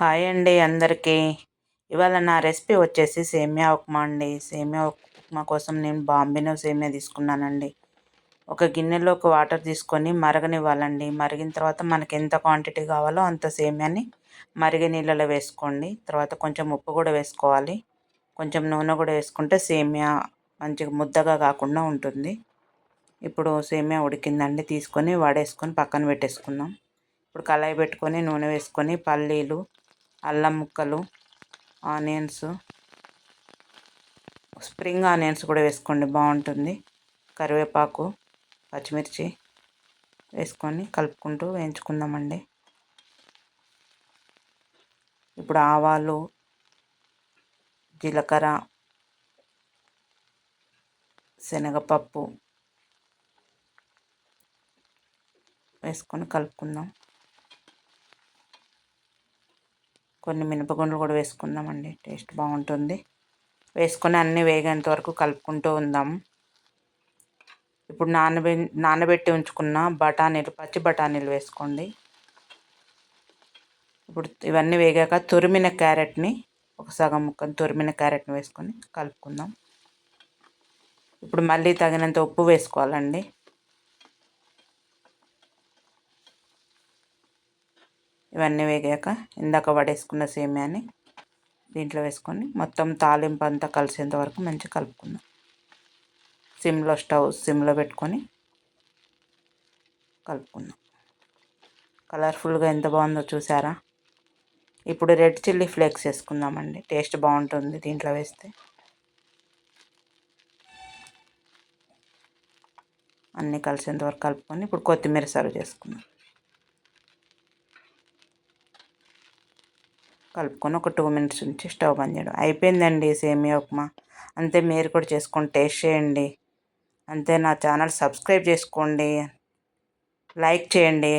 Hi అండి అందరికీ. ఇవాళ నా రెసిపీ వచ్చేసి సేమియా ఉప్మా అండి. సేమియా ఉప్మా కోసం నేను బాంబినో సేమియా తీసుకున్నానండి. ఒక గిన్నెలోకి వాటర్ తీసుకొని మరగనివ్వాలండి. మరిగిన తర్వాత మనకి ఎంత క్వాంటిటీ కావాలో అంత సేమియాని మరిగే నీళ్ళలో వేసుకోండి. తర్వాత కొంచెం ఉప్పు కూడా వేసుకోవాలి. కొంచెం నూనె కూడా వేసుకుంటే సేమియా మంచిగా ముద్దగా కాకుండా ఉంటుంది. ఇప్పుడు సేమియా ఉడికిందండి. తీసుకొని వడేసుకొని పక్కన పెట్టేసుకుందాం. ఇప్పుడు కళాయి పెట్టుకొని నూనె వేసుకొని పల్లీలు అల్లం ముక్కలు ఆనియన్స్ స్ప్రింగ్ ఆనియన్స్ కూడా వేసుకోండి బాగుంటుంది. కరివేపాకు పచ్చిమిర్చి వేసుకొని కలుపుకుంటూ వేయించుకుందామండి. ఇప్పుడు ఆవాలు జీలకర్ర శనగపప్పు వేసుకొని కలుపుకుందాం. కొన్ని మినపగుండ్లు కూడా వేసుకుందామండి. టేస్ట్ బాగుంటుంది. వేసుకొని అన్నీ వేగేంత వరకు కలుపుకుంటూ ఉందాం. ఇప్పుడు నానబె నానబెట్టి ఉంచుకున్న బఠానీలు పచ్చి బఠానీలు వేసుకోండి. ఇప్పుడు ఇవన్నీ వేగాక తురిమిన క్యారెట్ని ఒక సగం ముక్కని తురిమిన క్యారెట్ని వేసుకొని కలుపుకుందాం. ఇప్పుడు మళ్ళీ తగినంత ఉప్పు వేసుకోవాలండి. ఇవన్నీ వేగాక ఇందాక పడేసుకున్న సేమియాని దీంట్లో వేసుకొని మొత్తం తాలింపు అంతా కలిసేంత వరకు మంచిగా కలుపుకుందాం. సిమ్లో స్టవ్ సిమ్లో పెట్టుకొని కలుపుకుందాం. కలర్ఫుల్గా ఎంత బాగుందో చూసారా? ఇప్పుడు రెడ్ చిల్లీ ఫ్లేక్స్ వేసుకుందామండి. టేస్ట్ బాగుంటుంది దీంట్లో వేస్తే. అన్నీ కలిసేంత వరకు కలుపుకొని ఇప్పుడు కొత్తిమీర సర్వ్ చేసుకుందాం. కలుపుకొని ఒక టూ మినిట్స్ ఉంచి స్టవ్ బంద్ చేయడం. అయిపోయిందండి సేమియా ఉప్మా. అంతే మీరు కూడా చేసుకొని టేస్ట్ చేయండి. అంతే నా ఛానల్ సబ్స్క్రైబ్ చేసుకోండి. లైక్ చేయండి.